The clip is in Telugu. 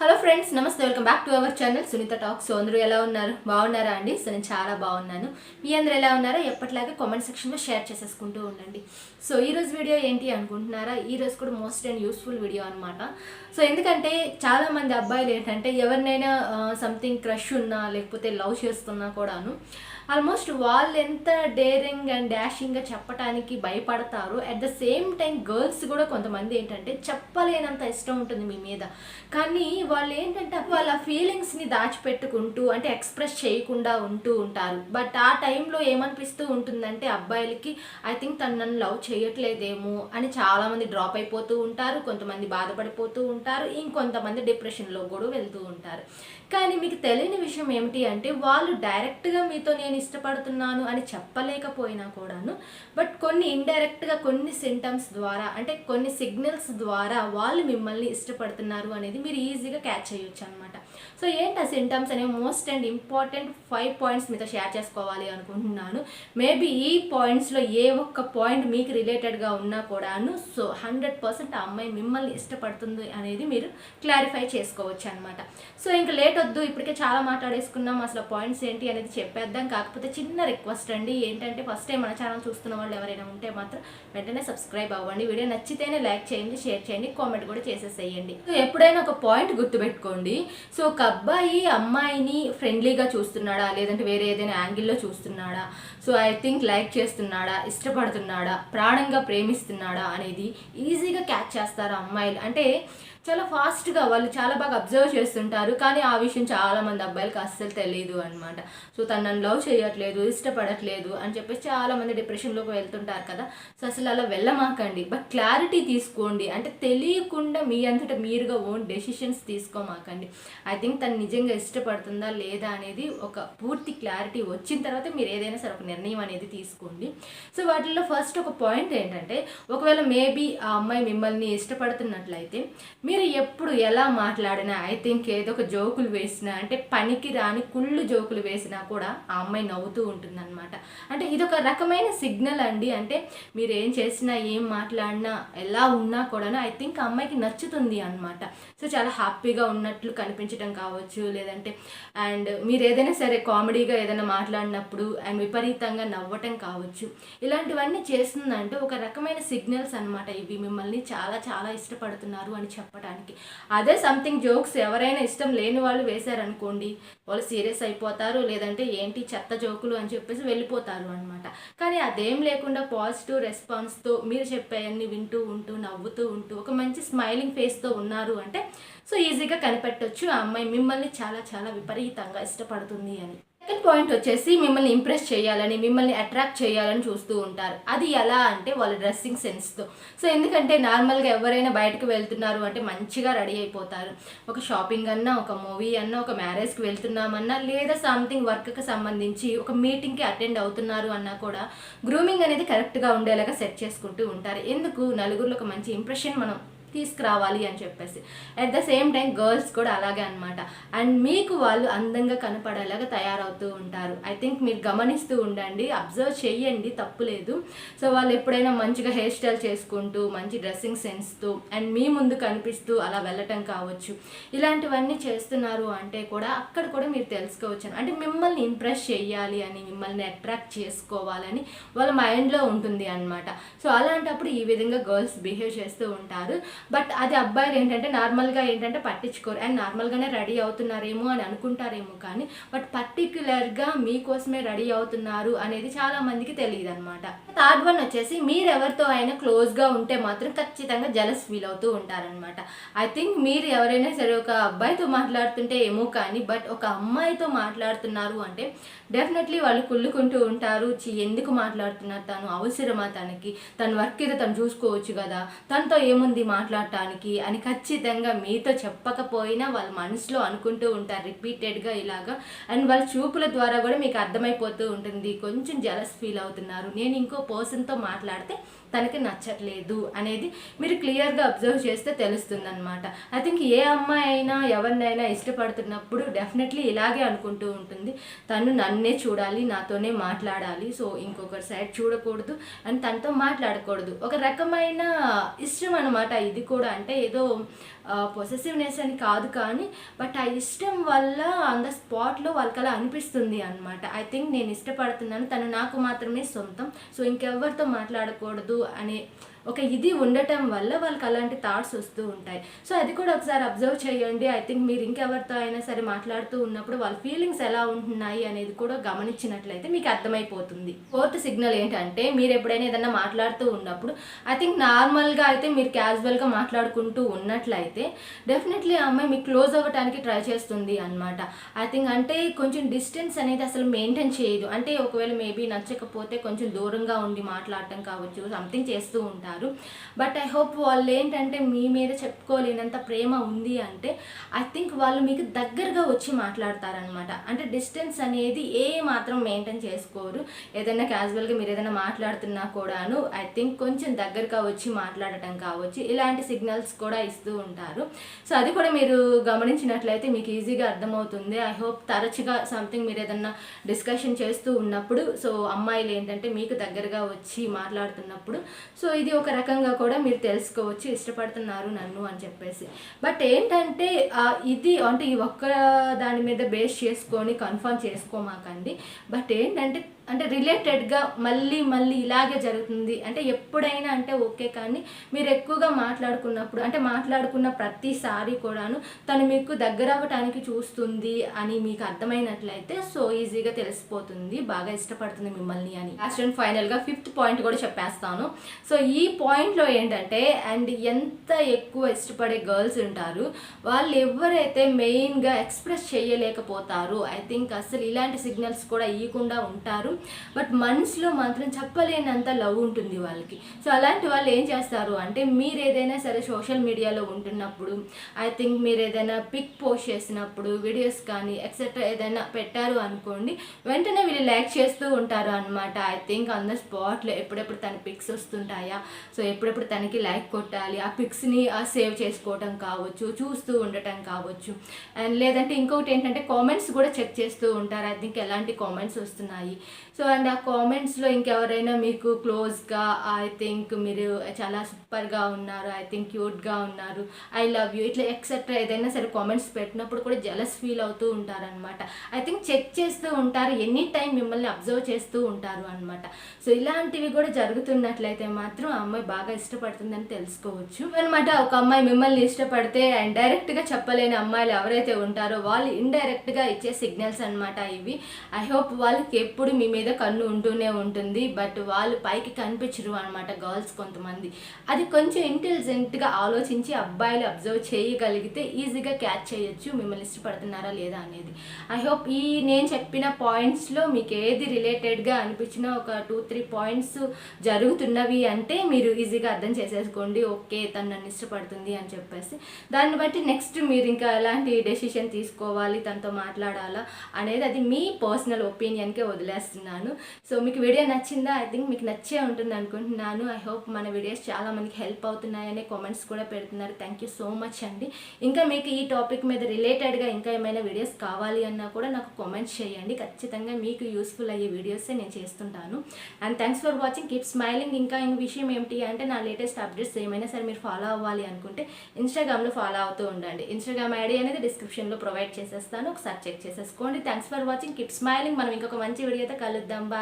Hello friends namaste welcome back to our channel Sunitha talks అందరూ ఎలా ఉన్నారు? బాగున్నారా అండి? సో నేను చాలా బాగున్నాను. మీ అందరూ ఎలా ఉన్నారో? ఎప్పటిలాగే కామెంట్ సెక్షన్లో షేర్ చేసేసుకుంటూ ఉండండి. సో ఈరోజు వీడియో ఏంటి అనుకుంటున్నారా? ఈరోజు కూడా మోస్ట్ అండ్ యూస్ఫుల్ వీడియో అనమాట సో ఎందుకంటే చాలామంది అబ్బాయిలు ఏంటంటే ఎవరినైనా సంథింగ్ క్రష్ ఉన్నా లేకపోతే లవ్ చేస్తున్నా కూడాను ఆల్మోస్ట్ వాళ్ళు ఎంత డేరింగ్ అండ్ డాషింగ్గా చెప్పడానికి భయపడతారు. At the same time girls కూడా కొంతమంది ఏంటంటే చెప్పలేనంత ఇష్టం ఉంటుంది మీ మీద. కానీ వాళ్ళు ఏంటంటే వాళ్ళ ఫీలింగ్స్ని దాచిపెట్టుకుంటూ అంటే ఎక్స్ప్రెస్ చేయకుండా ఉంటూ ఉంటారు. బట్ ఆ టైంలో ఏమనిపిస్తూ ఉంటుందంటే అబ్బాయిలకి ఐ థింక్ తను నన్ను లవ్ చేయట్లేదేమో అని చాలామంది డ్రాప్ అయిపోతూ ఉంటారు కొంతమంది బాధపడిపోతూ ఉంటారు ఇంకొంతమంది డిప్రెషన్లో కూడా వెళ్తూ ఉంటారు. కానీ మీకు తెలియని విషయం ఏమిటి అంటే వాళ్ళు డైరెక్ట్గా మీతో నేను ఇష్టపడుతున్నాను అని చెప్పలేకపోయినా కూడాను బట్ కొన్ని ఇండైరెక్ట్గా కొన్ని సింటమ్స్ ద్వారా అంటే కొన్ని సిగ్నల్స్ ద్వారా వాళ్ళు మిమ్మల్ని ఇష్టపడుతున్నారు అనేది మీరు ఈజీగా క్యాచ్ చేయొచ్చు అనమాట సో ఏంటి ఆ సింటమ్స్ అనేవి most and important five points మీతో షేర్ చేసుకోవాలి అనుకుంటున్నాను. మేబీ ఈ పాయింట్స్లో ఏ ఒక్క పాయింట్ మీకు రిలేటెడ్గా ఉన్నా కూడాను సో హండ్రెడ్ పర్సెంట్ ఆ అమ్మాయి మిమ్మల్ని ఇష్టపడుతుంది అనేది మీరు క్లారిఫై చేసుకోవచ్చు అనమాట సో ఇంకా లేట్ వద్దు ఇప్పటికే చాలా మాట్లాడేసుకున్నాం అసలు పాయింట్స్ ఏంటి అనేది చెప్పేద్దాం. కాకపోతే చిన్న రిక్వెస్ట్ అండి ఏంటంటే ఫస్ట్ టైం మన ఛానల్ చూస్తున్న వాళ్ళు ఎవరైనా ఉంటే మాత్రం వెంటనే సబ్స్క్రైబ్ అవ్వండి. వీడియో నచ్చితేనే లైక్ చేయండి షేర్ చేయండి కామెంట్ కూడా చేసేసేయండి. సో ఎప్పుడైనా ఒక పాయింట్ గుర్తుపెట్టుకోండి. సో ఒక అబ్బాయి అమ్మాయిని ఫ్రెండ్లీగా చూస్తున్నాడా? లేదంటే వేరే ఏదైనా యాంగిల్లో చూస్తున్నాడా? సో ఐ థింక్ లైక్ చేస్తున్నాడా? ఇష్టపడుతున్నాడా? ప్రాణంగా ప్రేమిస్తున్నాడా? అనేది ఈజీగా క్యాచ్ చేస్తారు అమ్మాయిలు. అంటే చాలా ఫాస్ట్గా వాళ్ళు చాలా బాగా అబ్జర్వ్ చేస్తుంటారు. కానీ ఆ విషయం చాలామంది అబ్బాయిలకి అబ్బాయిలకు అస్సలు తెలియదు అనమాట సో తను నన్ను లవ్ చేయట్లేదు ఇష్టపడట్లేదు అని చెప్పేసి చాలా మంది డిప్రెషన్లోకి వెళ్తుంటారు కదా. సో అసలు అలా వెళ్ళమాకండి. బట్ క్లారిటీ తీసుకోండి. అంటే తెలియకుండా మీ అంతటా మీరుగా ఓన్ డెసిషన్స్ తీసుకోమాకండి. ఐ థింక్ తను నిజంగా ఇష్టపడుతుందా లేదా అనేది ఒక పూర్తి క్లారిటీ వచ్చిన తర్వాత మీరు ఏదైనా సరే ఒక నిర్ణయం అనేది తీసుకోండి. సో వాటిల్లో ఫస్ట్ ఒక పాయింట్ ఏంటంటే ఒకవేళ మేబీ ఆ అమ్మాయి మిమ్మల్ని ఇష్టపడుతున్నట్లయితే మీరు ఎప్పుడు ఎలా మాట్లాడినా ఐ థింక్ ఏదో ఒక జోకులు వేసినా అంటే పనికి రాని కుళ్ళు జోకులు వేసినా కూడా ఆ అమ్మాయి నవ్వుతూ ఉంటుందన్నమాట. అంటే ఇదొక రకమైన సిగ్నల్ అండి. అంటే మీరు ఏం చేసినా ఏం మాట్లాడినా ఎలా ఉన్నా కూడా ఐ థింక్ ఆ అమ్మాయికి నచ్చుతుంది అనమాట సో చాలా హ్యాపీగా ఉన్నట్లు కనిపించడం కావచ్చు లేదంటే అండ్ మీరు ఏదైనా సరే కామెడీగా ఏదైనా మాట్లాడినప్పుడు అండ్ విపరీతంగా నవ్వటం కావచ్చు. ఇలాంటివన్నీ చేస్తుందంటే ఒక రకమైన సిగ్నల్స్ అనమాట ఇవి. మిమ్మల్ని చాలా చాలా ఇష్టపడుతున్నారు అని చెప్పడానికి. అదే సంథింగ్ జోక్స్ ఎవరైనా ఇష్టం లేని వాళ్ళు వేశారనుకోండి వాళ్ళు సీరియస్ అయిపోతారు లేదంటే ఏంటి చెత్త జోకులు అని చెప్పేసి వెళ్ళిపోతారు అనమాట కానీ అదేం లేకుండా పాజిటివ్ రెస్పాన్స్తో మీరు చెప్పేవన్నీ వింటూ ఉంటూ నవ్వుతూ ఉంటూ ఒక మంచి స్మైలింగ్ ఫేస్తో ఉన్నారు అంటే సో ఈజీగా కనిపెట్టొచ్చు. ఆ అమ్మాయి మిమ్మల్ని చాలా చాలా విపరీతంగా ఇష్టపడుతుంది అని. సెకండ్ పాయింట్ వచ్చేసి మిమ్మల్ని ఇంప్రెస్ చేయాలని మిమ్మల్ని అట్రాక్ట్ చేయాలని చూస్తూ ఉంటారు. అది ఎలా అంటే వాళ్ళ డ్రెస్సింగ్ సెన్స్తో. సో ఎందుకంటే నార్మల్గా ఎవరైనా బయటకు వెళ్తున్నారు అంటే మంచిగా రెడీ అయిపోతారు. ఒక షాపింగ్ అన్నా ఒక మూవీ అన్నా ఒక మ్యారేజ్కి వెళ్తున్నామన్నా లేదా సంథింగ్ వర్క్కి సంబంధించి ఒక మీటింగ్కి అటెండ్ అవుతున్నారు అన్నా కూడా గ్రూమింగ్ అనేది కరెక్ట్గా ఉండేలాగా సెట్ చేసుకుంటూ ఉంటారు. ఎందుకు? నలుగురిలో ఒక మంచి ఇంప్రెషన్ మనం తీసుకురావాలి అని చెప్పేసి. At the same time girls కూడా అలాగే అనమాట అండ్ మీకు వాళ్ళు అందంగా కనపడేలాగా తయారవుతూ ఉంటారు. ఐ థింక్ మీరు గమనిస్తూ ఉండండి అబ్జర్వ్ చేయండి తప్పులేదు సో వాళ్ళు ఎప్పుడైనా మంచిగా హెయిర్ స్టైల్ చేసుకుంటూ మంచి డ్రెస్సింగ్ సెన్స్తో అండ్ మీ ముందు కనిపిస్తూ అలా వెళ్ళటం కావచ్చు. ఇలాంటివన్నీ చేస్తున్నారు అంటే కూడా అక్కడ కూడా మీరు తెలుసుకోవచ్చు అంటే మిమ్మల్ని ఇంప్రెస్ చేయాలి అని మిమ్మల్ని అట్రాక్ట్ చేసుకోవాలని వాళ్ళ మైండ్లో ఉంటుంది అనమాట సో అలాంటప్పుడు ఈ విధంగా గర్ల్స్ బిహేవ్ చేస్తూ ఉంటారు. బట్ అది అబ్బాయిలు ఏంటంటే నార్మల్గా ఏంటంటే పట్టించుకోరు. అండ్ నార్మల్గానే రెడీ అవుతున్నారేమో అని అనుకుంటారేమో కానీ బట్ పర్టిక్యులర్గా మీకోసమే రెడీ అవుతున్నారు అనేది చాలా మందికి తెలియదు అనమాట థర్డ్ వన్ వచ్చేసి మీరు ఎవరితో అయినా క్లోజ్గా ఉంటే మాత్రం ఖచ్చితంగా జలస్ ఫీల్ అవుతూ ఉంటారనమాట ఐ థింక్ మీరు ఎవరైనా సరే ఒక అబ్బాయితో మాట్లాడుతుంటే ఏమో కానీ బట్ ఒక అమ్మాయితో మాట్లాడుతున్నారు అంటే డెఫినెట్లీ వాళ్ళు కుళ్ళుకుంటూ ఉంటారు. చి ఎందుకు మాట్లాడుతున్నారు? తను అవసరమా తనకి? తన వర్క్ ఏదో తను చూసుకోవచ్చు కదా? తనతో ఏముంది మాట్లాడటానికి అని ఖచ్చితంగా మీతో చెప్పకపోయినా వాళ్ళ మనసులో అనుకుంటూ ఉంటారు రిపీటెడ్గా ఇలాగా. అండ్ వాళ్ళ చూపుల ద్వారా కూడా మీకు అర్థమైపోతూ ఉంటుంది. కొంచెం జలస్ ఫీల్ అవుతున్నారు. నేను ఇంకో పర్సన్తో మాట్లాడితే తనకి నచ్చట్లేదు అనేది మీరు క్లియర్గా అబ్జర్వ్ చేస్తే తెలుస్తుంది అనమాట ఐ థింక్ ఏ అమ్మాయి అయినా ఎవరినైనా ఇష్టపడుతున్నప్పుడు డెఫినెట్లీ ఇలాగే అనుకుంటూ ఉంటుంది. తను నన్నే చూడాలి నాతోనే మాట్లాడాలి సో ఇంకొకరి సైడ్ చూడకూడదు అండ్ తనతో మాట్లాడకూడదు. ఒక రకమైన ఇష్టం అనమాట ఇది కూడా. అంటే ఏదో పొసెసివ్నెస్ అని కాదు కానీ బట్ ఆ ఇష్టం వల్ల ఆన్ ద స్పాట్లో వాళ్ళకి అలా అనిపిస్తుంది అనమాట ఐ థింక్ నేను ఇష్టపడుతున్నాను తను నాకు మాత్రమే సొంతం సో ఇంకెవరితో మాట్లాడకూడదు అనే ఒక ఇది ఉండటం వల్ల వాళ్ళకి అలాంటి థాట్స్ వస్తూ ఉంటాయి. సో అది కూడా ఒకసారి అబ్జర్వ్ చేయండి. ఐ థింక్ మీరు ఇంకెవరితో అయినా సరే మాట్లాడుతూ ఉన్నప్పుడు వాళ్ళ ఫీలింగ్స్ ఎలా ఉంటున్నాయి అనేది కూడా గమనించినట్లయితే మీకు అర్థమైపోతుంది. ఫోర్త్ సిగ్నల్ ఏంటంటే మీరు ఎప్పుడైనా ఏదైనా మాట్లాడుతూ ఉన్నప్పుడు ఐ థింక్ నార్మల్గా అయితే మీరు క్యాజువల్గా మాట్లాడుకుంటూ ఉన్నట్లయితే డెఫినెట్లీ ఆ అమ్మాయి మీకు క్లోజ్ అవ్వడానికి ట్రై చేస్తుంది అనమాట ఐ థింక్ అంటే కొంచెం డిస్టెన్స్ అనేది అసలు మెయింటైన్ చేయదు. అంటే ఒకవేళ మేబీ నచ్చకపోతే కొంచెం దూరంగా ఉండి మాట్లాడటం కావచ్చు సంథింగ్ చేస్తూ ఉంటారు. బట్ ఐ హోప్ వాళ్ళు ఏంటంటే మీ మీద చెప్పుకోలేనంత ప్రేమ ఉంది అంటే ఐ థింక్ వాళ్ళు మీకు దగ్గరగా వచ్చి మాట్లాడతారనమాట అంటే డిస్టెన్స్ అనేది ఏ మాత్రం మెయింటైన్ చేసుకోరు. ఏదైనా క్యాజువల్గా మీరు ఏదైనా మాట్లాడుతున్నా కూడాను ఐ థింక్ కొంచెం దగ్గరగా వచ్చి మాట్లాడటం కావచ్చు. ఇలాంటి సిగ్నల్స్ కూడా ఇస్తూ ఉంటారు. సో అది కూడా మీరు గమనించినట్లయితే మీకు ఈజీగా అర్థమవుతుంది. ఐ హోప్ తరచుగా సంథింగ్ మీరు ఏదన్నా డిస్కషన్ చేస్తూ ఉన్నప్పుడు సో అమ్మాయిలు ఏంటంటే మీకు దగ్గరగా వచ్చి మాట్లాడుతున్నప్పుడు సో ఇది ఒక రకంగా కూడా మీరు తెలుసుకోవచ్చు ఇష్టపడుతున్నారు నన్ను అని చెప్పేసి. బట్ ఏంటంటే ఇది అంటే ఈ ఒక్క దాని మీద బేస్ చేసుకొని కన్ఫర్మ్ చేసుకోమాకండి. బట్ ఏంటంటే అంటే రిలేటెడ్గా మళ్ళీ మళ్ళీ ఇలాగే జరుగుతుంది. అంటే ఎప్పుడైనా అంటే ఓకే కానీ మీరు ఎక్కువగా మాట్లాడుకున్నప్పుడు అంటే మాట్లాడుకున్న ప్రతిసారి కూడాను తను మీకు దగ్గర అవ్వటానికి చూస్తుంది అని మీకు అర్థమైనట్లయితే సో ఈజీగా తెలిసిపోతుంది బాగా ఇష్టపడుతుంది మిమ్మల్ని అని. లాస్ట్ అండ్ ఫైనల్గా ఫిఫ్త్ పాయింట్ కూడా చెప్పేస్తాను. సో ఈ పాయింట్లో ఏంటంటే అండ్ ఎంత ఎక్కువ ఇష్టపడే గర్ల్స్ ఉంటారు వాళ్ళు ఎవరైతే మెయిన్గా ఎక్స్ప్రెస్ చేయలేకపోతారు ఐ థింక్ అసలు ఇలాంటి సిగ్నల్స్ కూడా ఇవ్వకుండా ఉంటారు. బట్ మనసులో మాత్రం చెప్పలేనంత లవ్ ఉంటుంది వాళ్ళకి. సో అలాంటి వాళ్ళు ఏం చేస్తారు అంటే మీరు ఏదైనా సరే సోషల్ మీడియాలో ఉంటున్నప్పుడు ఐ థింక్ మీరు ఏదైనా పిక్ పోస్ట్ చేసినప్పుడు వీడియోస్ కానీ ఎక్సెట్రా ఏదైనా పెట్టారు అనుకోండి వెంటనే వీళ్ళు లైక్ చేస్తూ ఉంటారు అనమాట ఐ థింక్ ఆన్ ద స్పాట్లో ఎప్పుడెప్పుడు తన పిక్స్ వస్తుంటాయా? సో ఎప్పుడెప్పుడు తనకి లైక్ కొట్టాలి? ఆ పిక్స్ని సేవ్ చేసుకోవటం కావచ్చు చూస్తూ ఉండటం కావచ్చు. అండ్ లేదంటే ఇంకొకటి ఏంటంటే కామెంట్స్ కూడా చెక్ చేస్తూ ఉంటారు. ఐ థింక్ ఎలాంటి కామెంట్స్ వస్తున్నాయి? సో అండ్ ఆ కామెంట్స్లో ఇంకెవరైనా మీకు క్లోజ్గా ఐ థింక్ మీరు చాలా సూపర్గా ఉన్నారు ఐ థింక్ క్యూట్గా ఉన్నారు ఐ లవ్ యూ ఇట్లా ఎక్సెట్రా ఏదైనా సరే కామెంట్స్ పెట్టినప్పుడు కూడా జలస్ ఫీల్ అవుతూ ఉంటారనమాట ఐ థింక్ చెక్ చేస్తూ ఉంటారు ఎనీ టైం మిమ్మల్ని అబ్జర్వ్ చేస్తూ ఉంటారు అనమాట సో ఇలాంటివి కూడా జరుగుతున్నట్లయితే మాత్రం ఆ అమ్మాయి బాగా ఇష్టపడుతుందని తెలుసుకోవచ్చు. అనమాట ఒక అమ్మాయి మిమ్మల్ని ఇష్టపడితే అండ్ డైరెక్ట్గా చెప్పలేని అమ్మాయిలు ఎవరైతే ఉంటారో వాళ్ళు ఇండైరెక్ట్గా ఇచ్చే సిగ్నల్స్ అనమాట ఇవి. ఐ హోప్ వాళ్ళకి ఎప్పుడు మీ మీద కన్ను ఉంటూనే ఉంటుంది బట్ వాళ్ళు పైకి కనిపించరు అనమాట గర్ల్స్ కొంతమంది. అది కొంచెం ఇంటెలిజెంట్గా ఆలోచించి అబ్బాయిలు అబ్జర్వ్ చేయగలిగితే ఈజీగా క్యాచ్ చేయొచ్చు మిమ్మల్ని ఇష్టపడుతున్నారా లేదా అనేది. ఐ హోప్ ఈ నేను చెప్పిన పాయింట్స్లో మీకు ఏది రిలేటెడ్గా అనిపించినా ఒక టూ త్రీ పాయింట్స్ జరుగుతున్నవి అంటే మీరు ఈజీగా అర్థం చేసేసుకోండి ఓకే తను నన్ను ఇష్టపడుతుంది అని చెప్పేసి. దాన్ని బట్టి నెక్స్ట్ మీరు ఇంకా ఎలాంటి డెసిషన్ తీసుకోవాలి తనతో మాట్లాడాలా అనేది అది మీ పర్సనల్ ఒపీనియన్కే వదిలేస్తున్నాను. సో మీకు వీడియో నచ్చిందా? ఐ థింక్ మీకు నచ్చే ఉంటుంది అనుకుంటున్నాను. ఐ హోప్ మన వీడియోస్ చాలా మందికి హెల్ప్ అవుతున్నాయనే కామెంట్స్ కూడా పెడుతున్నారు. థ్యాంక్ యూ సో మచ్ అండి. ఇంకా మీకు ఈ టాపిక్ మీద రిలేటెడ్గా ఇంకా ఏమైనా వీడియోస్ కావాలి అన్నా కూడా నాకు కామెంట్స్ చేయండి. ఖచ్చితంగా మీకు యూస్ఫుల్ అయ్యే వీడియోసే నేను చేస్తుంటాను. And thanks for watching keep smiling ఇంకా ఇంక విషయం ఏమిటి అంటే నా లేటెస్ట్ అప్డేట్స్ ఏమైనా సరే మీరు ఫాలో అవ్వాలి అనుకుంటే ఇన్స్టాగ్రామ్లో ఫాలో అవుతూ ఉండండి. ఇన్స్టాగ్రామ్ ఐడి అనేది డిస్క్రిప్షన్లో ప్రొవైడ్ చేసేస్తాను. ఒకసారి చెక్ చేసేసుకోండి. Thanks for watching keep smiling మనం ఇంకొక మంచి వీడియోతో కలుద్దాం. magandang.